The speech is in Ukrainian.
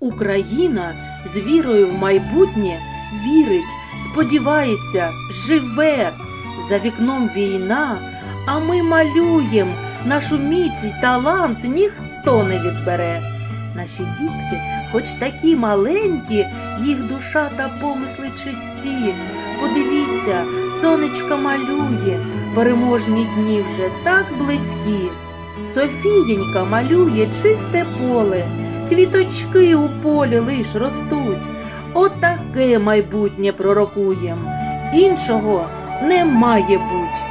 Україна з вірою в майбутнє вірить, сподівається, живе. За вікном війна, а ми малюєм. Нашу міць й талант ніхто не відбере. Наші дітки, хоч такі маленькі, їх душа та помисли чисті. Подивіться, сонечко малює, переможні дні вже так близькі. Софієнька малює чисте поле, квіточки у полі лиш ростуть. Отаке майбутнє пророкуєм, іншого не має буть.